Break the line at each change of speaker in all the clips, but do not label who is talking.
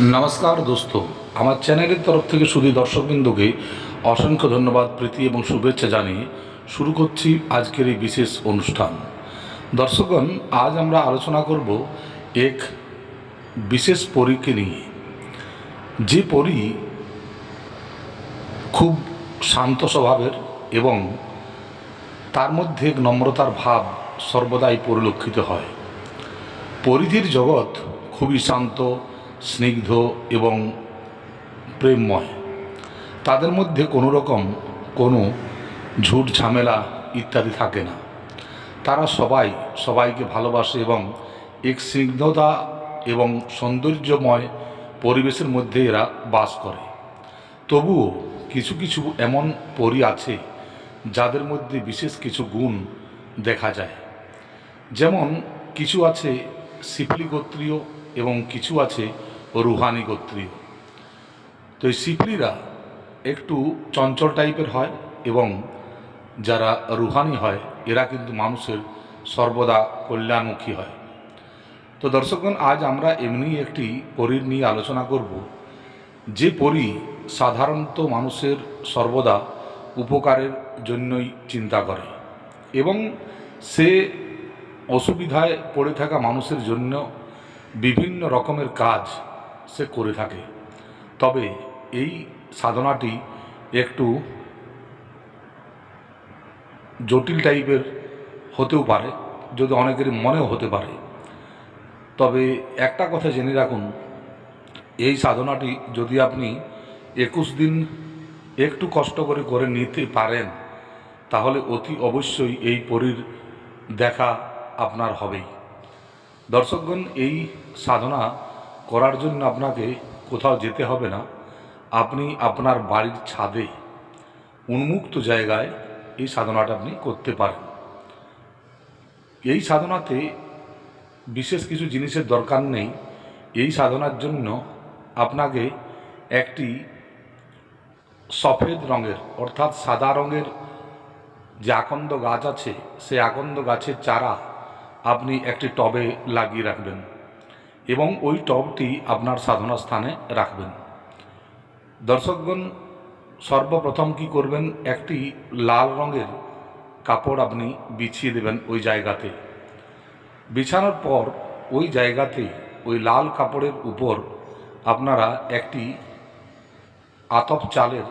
নমস্কার দোস্ত। আমার চ্যানেলের তরফ থেকে শুধু দর্শকবৃন্দকে অসংখ্য ধন্যবাদ, প্রীতি এবং শুভেচ্ছা জানিয়ে শুরু করছি আজকের এই বিশেষ অনুষ্ঠান। দর্শকগণ, আজ আমরা আলোচনা করব এক বিশেষ পরীকে নিয়ে। যে পরী খুব শান্ত স্বভাবের এবং তার মধ্যে নম্রতার ভাব সর্বদাই পরিলক্ষিত হয়। পরিধির জগৎ খুবই শান্ত স্নিগ্ধ এবং প্রেমময়। তাদের মধ্যে কোনো রকম কোনো ঝুট ঝামেলা ইত্যাদি থাকে না। তারা সবাই সবাইকে ভালোবাসে এবং এক স্নিগ্ধতা এবং সৌন্দর্যময় পরিবেশের মধ্যে এরা বাস করে। তবুও কিছু কিছু এমন পরি আছে যাদের মধ্যে বিশেষ কিছু গুণ দেখা যায়। যেমন কিছু আছে সিপলি গোত্রীয় এবং কিছু আছে রুহানি গোত্রীয় তো এই সিপলিরা একটু চঞ্চল টাইপের হয় এবং যারা রুহানি হয়, এরা কিন্তু মানুষের সর্বদা কল্যাণমুখী হয়। তো দর্শকগণ, আজ আমরা এমনি একটি পরীর নিয়ে আলোচনা করব। যে পরী সাধারণত মানুষের সর্বদা উপকারের জন্যই চিন্তা করে এবং সে অসুবিধায় পড়ে থাকা মানুষের জন্য বিভিন্ন রকমের কাজ সে করে থাকে। তবে এই সাধনাটি একটু জটিল টাইপের হতেও পারে, যদি অনেকের মনেও হতে পারে। তবে একটা কথা জেনে রাখুন, এই সাধনাটি যদি আপনি একুশ দিন একটু কষ্ট করে করে নিতে পারেন, তাহলে অতি অবশ্যই এই পরীর দেখা আপনার হবেই। দর্শকগণ, এই সাধনা করার জন্য আপনাকে কোথাও যেতে হবে না। আপনি আপনার বাড়ির ছাদে উন্মুক্ত জায়গায় এই সাধনাটা আপনি করতে পারেন। এই সাধনাতে বিশেষ কিছু জিনিসের দরকার নেই। এই সাধনার জন্য আপনাকে একটি সফেদ রঙের, অর্থাৎ সাদা রঙের যে আকন্দ গাছ আছে, সেই আকন্দ গাছের চারা আপনি একটি টবে লাগিয়ে রাখবেন। এবং ওই টবটি আপনার সাধনা স্থানে রাখবেন। দর্শকগণ, সর্বপ্রথম কি করবেন, একটি লাল রঙের কাপড় আপনি বিছিয়ে দেবেন ওই জায়গাতে। বিছানোর পর ওই জায়গাতে ওই লাল কাপড়ের উপর আপনারা একটি আতপ চালের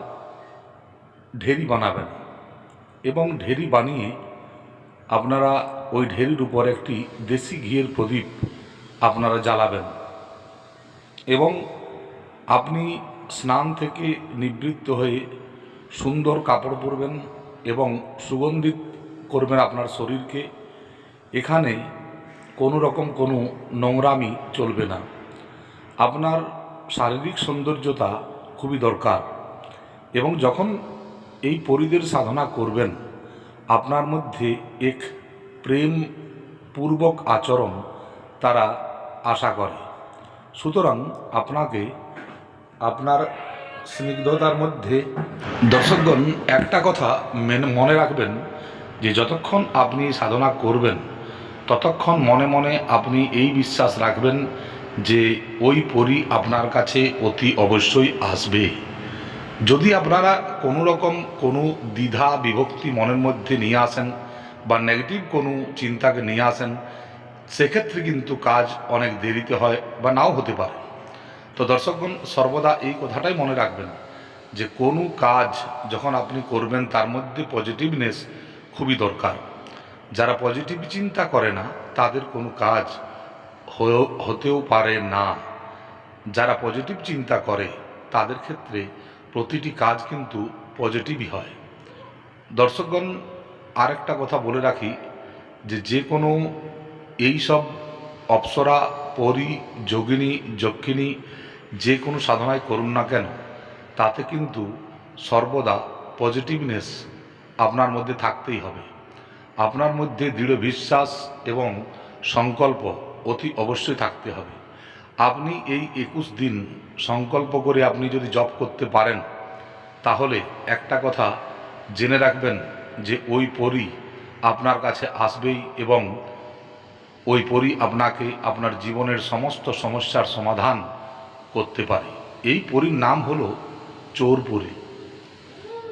ঢেরি বানাবেন এবং ঢেরি বানিয়ে আপনারা ওই ঢেরির উপর একটি দেশি ঘিয়ের প্রদীপ আপনারা জ্বালাবেন। এবং আপনি স্নান থেকে নিবৃত্ত হয়ে সুন্দর কাপড় পরবেন এবং সুগন্ধিত করবেন আপনার শরীরকে, এখানে কোনো রকম কোনো নোংরামি চলবে না। আপনার শারীরিক সৌন্দর্যতা খুবই দরকার এবং যখন এই পরিদের সাধনা করবেন, আপনার মধ্যে এক প্রেম পূর্বক আচরণ তারা আশা করে। সুতরাং আপনাকে আপনার স্নিগ্ধতার মধ্যে দর্শকগণ একটা কথা মেনে মনে রাখবেন যে যতক্ষণ আপনি সাধনা করবেন, ততক্ষণ মনে মনে আপনি এই বিশ্বাস রাখবেন যে ওই পরি আপনার কাছে অতি অবশ্যই আসবে। যদি আপনারা কোনো রকম কোনো দ্বিধা বিভক্তি মনের মধ্যে নিয়ে আসেন বা নেগেটিভ কোনো চিন্তাকে নিয়ে আসেন সেক্ষেত্রে কিন্তু কাজ অনেক দেরিতে হয় বা নাও হতে পারে। তো দর্শকগণ সর্বদা এই কথাটাই মনে রাখবেন যে কোনো কাজ যখন আপনি করবেন, তার মধ্যে পজিটিভনেস খুবই দরকার। যারা পজিটিভ চিন্তা করে না, তাদের কোনো কাজ হতেও পারে না। যারা পজিটিভ চিন্তা করে, তাদের ক্ষেত্রে প্রতিটি কাজ কিন্তু পজিটিভই হয়। দর্শকগণ আরেকটা কথা বলে রাখি যে যে কোনো এই সব অপ্সরা, পরি, যোগিনী, যক্ষিণী যে কোনো সাধনায় করুন না কেন, তাতে কিন্তু সর্বদা পজিটিভনেস আপনার মধ্যে থাকতেই হবে। আপনার মধ্যে দৃঢ় বিশ্বাস এবং সংকল্প অতি অবশ্যই থাকতে হবে। আপনি এই একুশ দিন সংকল্প করে আপনি যদি জব করতে পারেন, তাহলে একটা কথা জেনে রাখবেন যে ওই পরি আপনার কাছে আসবেই এবং ওই পরি আপনাকে আপনার জীবনের সমস্ত সমস্যার সমাধান করতে পারে। এই পরীর নাম হলো চোর পরী।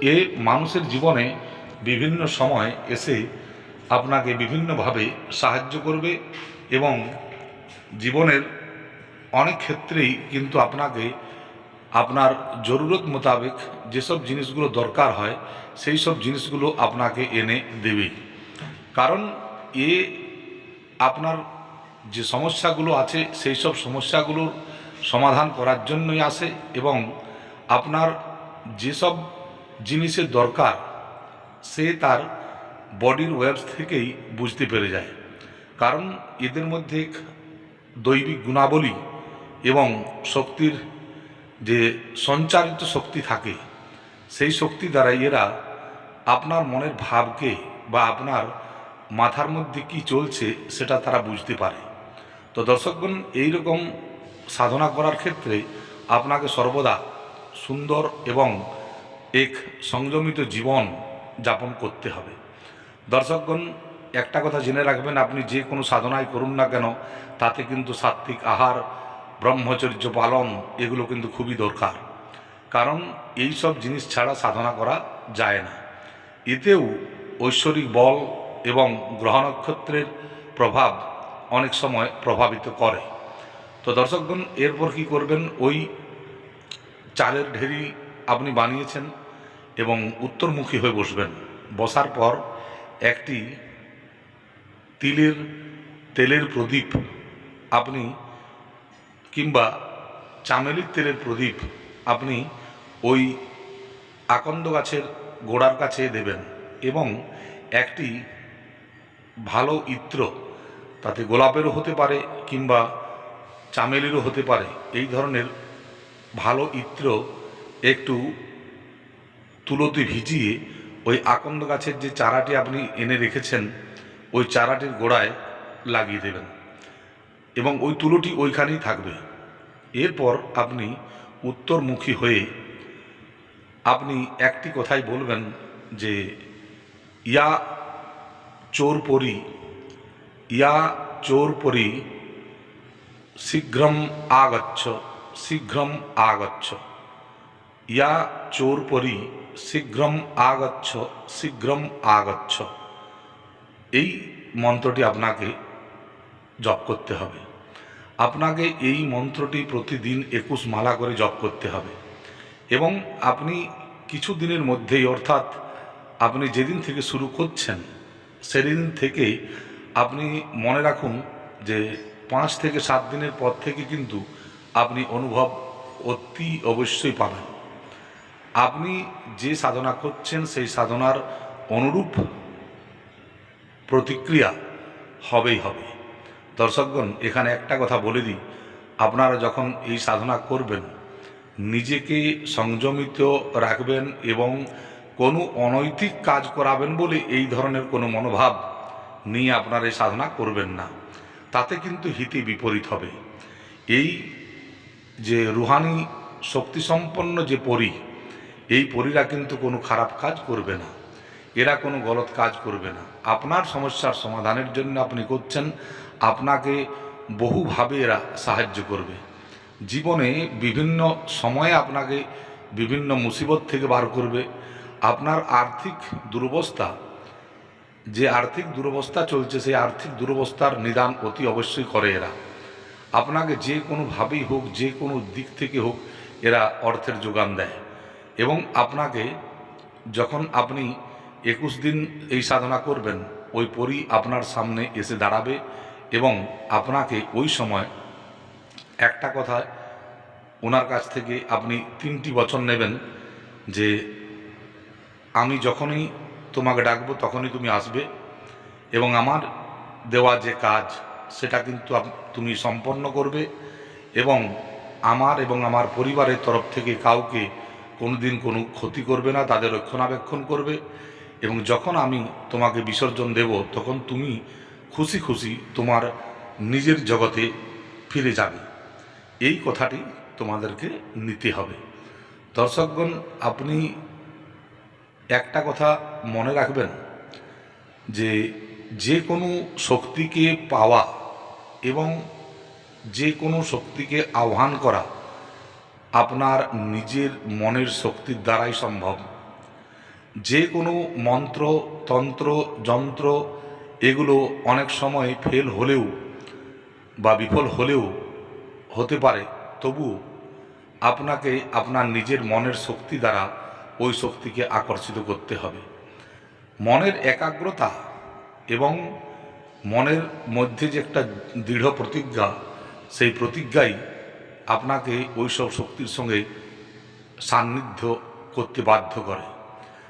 এ মানুষের জীবনে বিভিন্ন সময় এসে আপনাকে বিভিন্নভাবে সাহায্য করবে এবং জীবনের অনেক ক্ষেত্রেই কিন্তু আপনাকে আপনার জরুরত মোতাবেক যেসব জিনিসগুলো দরকার হয়, সেই সব জিনিসগুলো আপনাকে এনে দেবে। কারণ এ আপনার যে সমস্যাগুলো আছে, সেই সব সমস্যাগুলোর সমাধান করার জন্যই আসে এবং আপনার যেসব জিনিসের দরকার, সে তার বডির ওয়েবস থেকেই বুঝতে পেরে যায়। কারণ এদের মধ্যে দৈবিক গুণাবলী এবং শক্তির যে সঞ্চারিত শক্তি থাকে, সেই শক্তি দ্বারা এরা আপনার মনের ভাবকে বা আপনার মাথার মধ্যে কি চলছে সেটা তারা বুঝতে পারে। তো দর্শকগণ, এইরকম সাধনা করার ক্ষেত্রে আপনাকে সর্বদা সুন্দর এবং এক সংযমিত জীবন যাপন করতে হবে। দর্শকগণ, একটা কথা জেনে রাখবেন, আপনি যে কোনো সাধনাই করুন না কেন, তাতে কিন্তু সাত্ত্বিক আহার, ব্রহ্মচর্য পালন, এগুলো কিন্তু খুবই দরকার। কারণ এই সব জিনিস ছাড়া সাধনা করা যায় না। এতেও ঐশ্বরিক বল এবং গ্রহ নক্ষত্রের প্রভাব অনেক সময় প্রভাবিত করে। তো দর্শকগণ, এরপর কি করবেন? ওই চালের ঢেরি আপনি বানিয়েছেন এবং উত্তরমুখী হয়ে বসবেন। বসার পর একটি তিলের, তেলের প্রদীপ আপনি কিংবা চামেলির তেলের প্রদীপ আপনি ওই আকন্দ গাছের গোড়ার কাছে দেবেন এবং একটি ভালো ইত্র, তাতে গোলাপেরও হতে পারে কিংবা চামেলিরও হতে পারে। এই ধরনের ভালো ইত্র একটু তুলোতে ভিজিয়ে ওই আকন্দ গাছের যে চারাটি আপনি এনে রেখেছেন, ওই চারাটির গোড়ায় লাগিয়ে দেবেন এবং ওই তুলোটি ওইখানেই থাকবে। এরপর আপনি উত্তরমুখী হয়ে আপনি একটি কথাই বলবেন যে, ইয়া চোর পরি, ইয়া চোর পরি, শীঘ্রম আগচ্ছ শীঘ্রম আগচ্ছ। ইয়া চোর পরি, শীঘ্রম আগচ্ছ শীঘ্রম আগচ্ছ। এই মন্ত্রটি আপনাকে জপ করতে হবে। আপনাকে এই মন্ত্রটি প্রতিদিন একুশ মালা করে জপ করতে হবে। এবং আপনি কিছু দিনের মধ্যেই, অর্থাৎ আপনি যেদিন থেকে শুরু করছেন সেদিন থেকেই আপনি মনে রাখুন যে পাঁচ থেকে সাত দিনের পর থেকে কিন্তু আপনি অনুভব অতি অবশ্যই পাবেন। আপনি যে সাধনা করছেন, সেই সাধনার অনুরূপ প্রতিক্রিয়া হবেই হবে। দর্শকগণ, এখানে একটা কথা বলে দিই। আপনারা যখন এই সাধনা করবেন, নিজেকে সংযমিত রাখবেন এবং কোনো অনৈতিক কাজ করাবেন বলে এই ধরনের কোনো মনোভাব নিয়ে আপনারা এই সাধনা করবেন না। তাতে কিন্তু হিতে বিপরীত হবে। এই যে রুহানি শক্তিসম্পন্ন যে পরী, এই পরীরা কিন্তু কোনো খারাপ কাজ করবে না। এরা কোনো গলত কাজ করবে না। আপনার সমস্যার সমাধানের জন্য আপনি করছেন, আপনাকে বহুভাবে এরা সাহায্য করবে। জীবনে বিভিন্ন সময়ে আপনাকে বিভিন্ন মুসিবত থেকে বার করবে। আপনার আর্থিক দুরবস্থা, যে আর্থিক দুরবস্থা চলছে, সেই আর্থিক দুরবস্থার নিদান অতি অবশ্যই করে এরা। আপনাকে যে কোনোভাবেই হোক, যে কোনো দিক থেকে হোক, এরা অর্থের যোগান দেয়। এবং আপনাকে যখন আপনি একুশ দিন এই সাধনা করবেন, ওই পরই আপনার সামনে এসে দাঁড়াবে এবং আপনাকে ওই সময় একটা কথা ওনার কাছ থেকে আপনি তিনটি বচন নেবেন যে আমি যখনই তোমাকে ডাকবো, তখনই তুমি আসবে। এবং আমার দেওয়া যে কাজ, সেটা কিন্তু তুমি সম্পন্ন করবে। এবং আমার এবং আমার পরিবারের তরফ থেকে কাউকে কোনোদিন কোনো ক্ষতি করবে না, তাদের রক্ষণাবেক্ষণ করবে। এবং যখন আমি তোমাকে বিসর্জন দেব, তখন তুমি খুশি খুশি তোমার নিজের জগতে ফিরে যাবে। এই কথাটি তোমাদেরকে নিতে হবে। দর্শকগণ, আপনি একটা কথা মনে রাখবেন যে যে কোনো শক্তিকে পাওয়া এবং যে কোনো শক্তিকে আহ্বান করা আপনার নিজের মনের শক্তির দ্বারাই সম্ভব। যে কোনো মন্ত্র, তন্ত্র, যন্ত্র এগুলো অনেক সময় ফেল হলেও বা বিফল হলেও হতে পারে। তবু আপনাকে আপনার নিজের মনের শক্তি দ্বারা ওই শক্তিকে আকর্ষিত করতে হবে। মনের একাগ্রতা এবং মনের মধ্যে যে একটা দৃঢ় প্রতিজ্ঞা, সেই প্রতিজ্ঞাই আপনাকে ওইসব শক্তির সঙ্গে সান্নিধ্য করতে বাধ্য করে।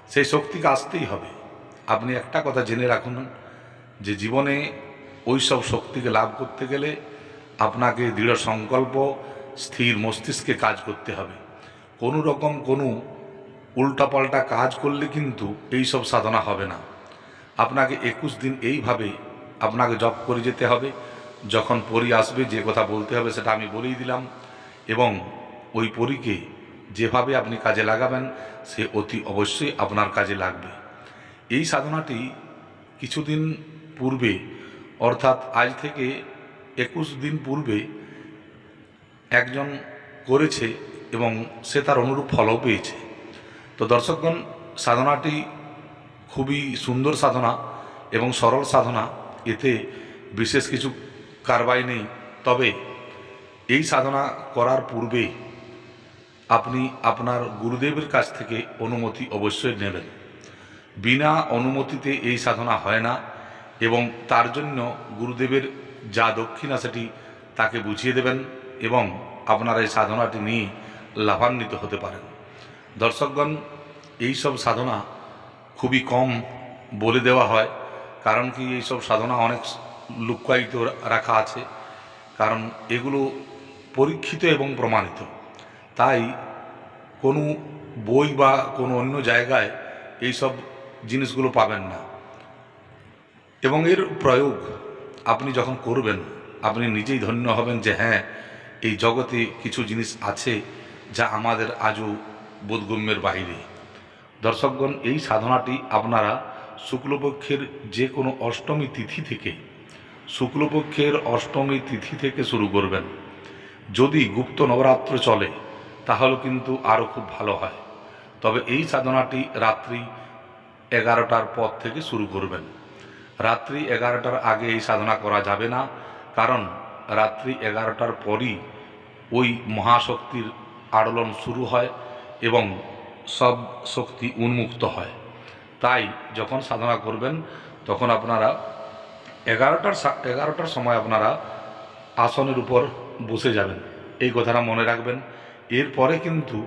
সেই শক্তিকে আসতেই হবে। আপনি একটা কথা জেনে রাখুন যে জীবনে ওই সব শক্তিকে লাভ করতে গেলে আপনাকে দৃঢ় সংকল্প, স্থির মস্তিষ্কে কাজ করতে হবে। কোনো রকম কোনো উল্টাপাল্টা কাজ করলে কিন্তু এই সব সাধনা হবে না। আপনাকে একুশ দিন এইভাবে আপনাকে জপ করে যেতে হবে। যখন পরি আসবে, যে কথা বলতে হবে সেটা আমি বলেই দিলাম এবং ওই পরীকে যেভাবে আপনি কাজে লাগাবেন, সে অতি অবশ্যই আপনার কাজে লাগবে। এই সাধনাটি কিছুদিন পূর্বে, অর্থাৎ আজ থেকে একুশ দিন পূর্বে একজন করেছে এবং সে তার অনুরূপ ফলও পেয়েছে। তো দর্শকগণ, সাধনাটি খুবই সুন্দর সাধনা এবং সরল সাধনা। এতে বিশেষ কিছু কারবাই নেই। তবে এই সাধনা করার পূর্বে আপনি আপনার গুরুদেবের কাছ থেকে অনুমতি অবশ্যই নেবেন। বিনা অনুমতিতে এই সাধনা হয় না এবং তার জন্য গুরুদেবের যা দক্ষিণা সেটি তাকে বুঝিয়ে দেবেন এবং আপনারা এই সাধনাটি নিয়ে লাভান্বিত হতে পারেন। দর্শকগণ এই সব সাধনা খুবই কম বলে দেওয়া হয়, কারণ কি এই সব সাধনা অনেক লুকায়িত রাখা আছে, কারণ এগুলো পরীক্ষিত এবং প্রমাণিত। তাই কোনো বই বা কোনো অন্য জায়গায় এই সব জিনিসগুলো পাবেন না। এবং এর প্রয়োগ আপনি যখন করবেন, আপনি নিজেই ধন্য হবেন যে হ্যাঁ এই জগতে কিছু জিনিস আছে যা আমাদের আজও বোধগম্যের বাইরে। দর্শকগণ, এই সাধনাটি আপনারা শুক্লপক্ষের যে কোনো অষ্টমী তিথি থেকে, শুক্লপক্ষের অষ্টমী তিথি থেকে শুরু করবেন। যদি গুপ্ত নবরাত্র চলে, তাহলে কিন্তু আরও খুব ভালো হয়। তবে এই সাধনাটি রাত্রি এগারোটার পর থেকে শুরু করবেন। রাত্রি এগারোটার আগে এই সাধনা করা যাবে না, কারণ রাত্রি এগারোটার পরই ওই মহাশক্তির আড়লন শুরু হয় এবং সব শক্তি উন্মুক্ত হয়। তাই যখন সাধনা করবেন, তখন আপনারা এগারোটার এগারোটার সময় আপনারা আসনের উপর বসে যাবেন। এই কথাটা মনে রাখবেন। এরপরে কিন্তু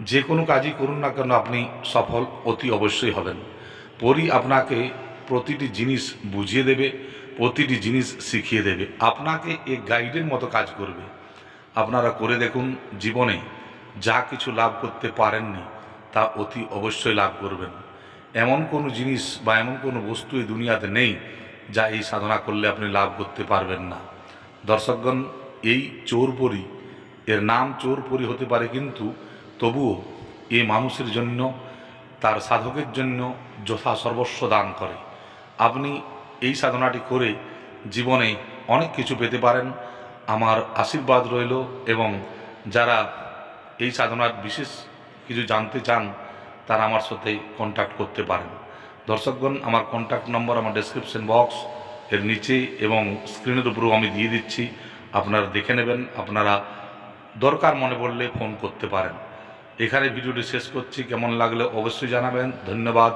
যে কোনো কাজই করুন না কেন, আপনি সফল অতি অবশ্যই হবেন। পরই আপনাকে প্রতিটি জিনিস বুঝিয়ে দেবে, প্রতিটি জিনিস শিখিয়ে দেবে। আপনাকে এ গাইডের মতো কাজ করবে। আপনারা করে দেখুন জীবনে যা কিছু লাভ করতে পারেননি, তা অতি অবশ্যই লাভ করবেন। এমন কোনো জিনিস বা এমন কোনো বস্তু এই দুনিয়াতে নেই, যা এই সাধনা করলে আপনি লাভ করতে পারবেন না। দর্শকগণ, এই চোরপরি, এর নাম চোরপরি হতে পারে কিন্তু তবুও এ মানুষের জন্য, তার সাধকের জন্য যথা সর্বস্ব দান করে। আপনি এই সাধনাটি করে জীবনে অনেক কিছু পেতে পারেন। আমার আশীর্বাদ রইল এবং যারা এই সাধনার বিশেষ কিছু জানতে চান, তারা আমার সাথে কন্ট্যাক্ট করতে পারেন। দর্শকগণ, আমার কন্ট্যাক্ট নম্বর আমার ডেসক্রিপশন বক্স এর নিচে এবং স্ক্রিনের উপরেও আমি দিয়ে দিচ্ছি। আপনারা দেখে নেবেন, আপনারা দরকার মনে পড়লে ফোন করতে পারেন। এখানে ভিডিওটি শেষ করছি। কেমন লাগলে অবশ্যই জানাবেন। ধন্যবাদ।